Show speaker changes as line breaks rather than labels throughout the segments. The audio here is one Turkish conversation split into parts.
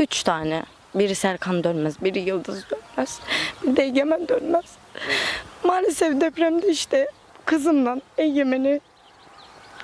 Üç tane. Biri Serkan Dönmez, biri Yıldız Dönmez, bir de Egemen Dönmez. Maalesef depremde işte kızımla Egemen'i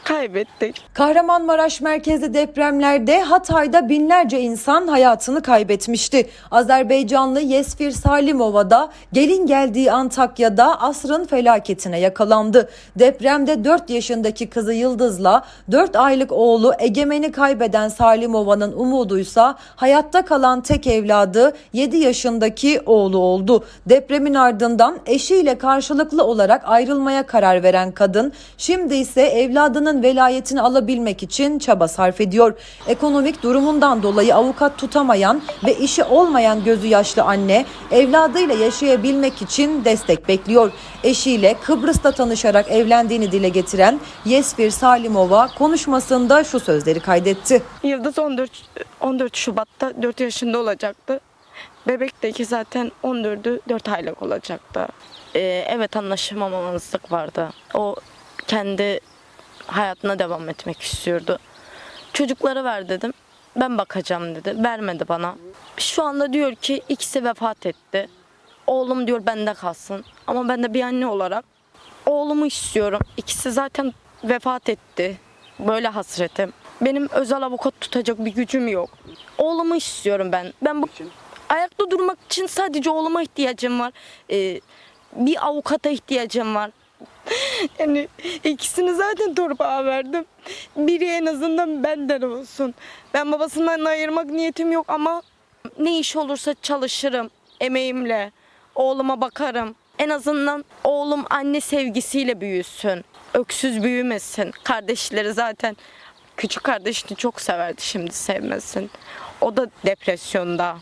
kaybettik.
Kahramanmaraş merkezli depremlerde Hatay'da binlerce insan hayatını kaybetmişti. Azerbaycanlı Yesfir Salimova da gelin geldiği Antakya'da asrın felaketine yakalandı. Depremde 4 yaşındaki kızı Yıldız'la 4 aylık oğlu Egemen'i kaybeden Salimova'nın umuduysa hayatta kalan tek evladı 7 yaşındaki oğlu oldu. Depremin ardından eşiyle karşılıklı olarak ayrılmaya karar veren kadın şimdi ise evladının velayetini alabilmek için çaba sarf ediyor. Ekonomik durumundan dolayı avukat tutamayan ve işi olmayan gözü yaşlı anne evladıyla yaşayabilmek için destek bekliyor. Eşiyle Kıbrıs'ta tanışarak evlendiğini dile getiren Yesfir Salimova konuşmasında şu sözleri kaydetti.
Yıldız 14 14 Şubat'ta 4 yaşında olacaktı. Bebekteki zaten 14'ü 4 aylık olacaktı. Ee, evet anlaşamamazlık vardı. O kendi hayatına devam etmek istiyordu. Çocuklara ver dedim. Ben bakacağım dedi. Vermedi bana. Şu anda diyor ki ikisi vefat etti. Oğlum diyor bende kalsın. Ama ben de bir anne olarak oğlumu istiyorum. İkisi zaten vefat etti. Böyle hasretim. Benim özel avukat tutacak bir gücüm yok. Oğlumu istiyorum ben. Ben bu ayakta durmak için sadece oğluma ihtiyacım var. Ee, bir avukata ihtiyacım var. Yani ikisini zaten torbağa verdim. Biri en azından benden olsun. Ben babasından ayırmak niyetim yok ama ne iş olursa çalışırım emeğimle. Oğluma bakarım. En azından oğlum anne sevgisiyle büyüsün. Öksüz büyümesin. Kardeşleri zaten küçük kardeşini çok severdi şimdi sevmesin. O da depresyonda.